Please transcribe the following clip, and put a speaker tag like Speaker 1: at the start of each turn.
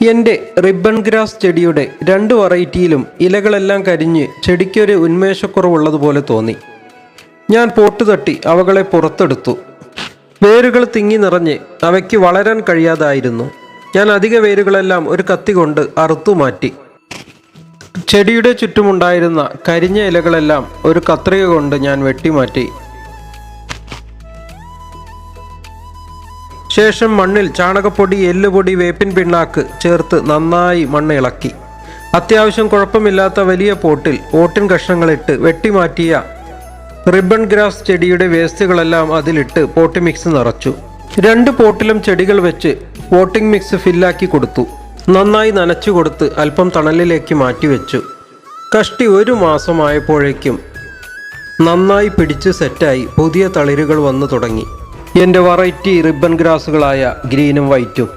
Speaker 1: എന്റെ ribbon grass ചെടിയുടെ രണ്ട് വെറൈറ്റിയിലും ഇലകളെല്ലാം കരിഞ്ഞ് ചെടിക്കൊരു ഉന്മേഷക്കുറവുള്ളതുപോലെ തോന്നി. ഞാൻ പോട്ട് തട്ടി അവകളെ പുറത്തെടുത്തു. വേരുകൾ തിങ്ങി നിറഞ്ഞ് അവയ്ക്ക് വളരാൻ കഴിയാതായിരുന്നു. ഞാൻ അധിക വേരുകളെല്ലാം ഒരു കത്തി കൊണ്ട് അറുത്തു മാറ്റി. ചെടിയുടെ ചുറ്റുമുണ്ടായിരുന്ന കരിഞ്ഞ ഇലകളെല്ലാം ഒരു കത്രിക കൊണ്ട് ഞാൻ വെട്ടിമാറ്റി. ശേഷം മണ്ണിൽ ചാണകപ്പൊടി എല്ലുപൊടി വേപ്പിൻ പിണ്ണാക്ക് ചേർത്ത് നന്നായി മണ്ണ് ഇളക്കി അത്യാവശ്യം കുഴപ്പമില്ലാത്ത വലിയ പോട്ടിൽ ഓട്ടിൻ കഷ്ണങ്ങളിട്ട് വെട്ടിമാറ്റിയ റിബൺ ഗ്രാസ് ചെടിയുടെ വേസ്റ്റുകളെല്ലാം അതിലിട്ട് പോട്ടി മിക്സ് നിറച്ചു. രണ്ട് പോട്ടിലും ചെടികൾ വെച്ച് പോട്ടിംഗ് മിക്സ് ഫില്ലാക്കി കൊടുത്തു. നന്നായി നനച്ചു കൊടുത്ത് അല്പം തണലിലേക്ക് മാറ്റിവെച്ചു കഷ്ടി ഒരു മാസമായപ്പോഴേക്കും നന്നായി പിടിച്ച് സെറ്റായി പുതിയ തളിരുകൾ വന്നു തുടങ്ങി. എന്റെ വെറൈറ്റി റിബൺ ഗ്രാസുകളായ ഗ്രീനും വൈറ്റും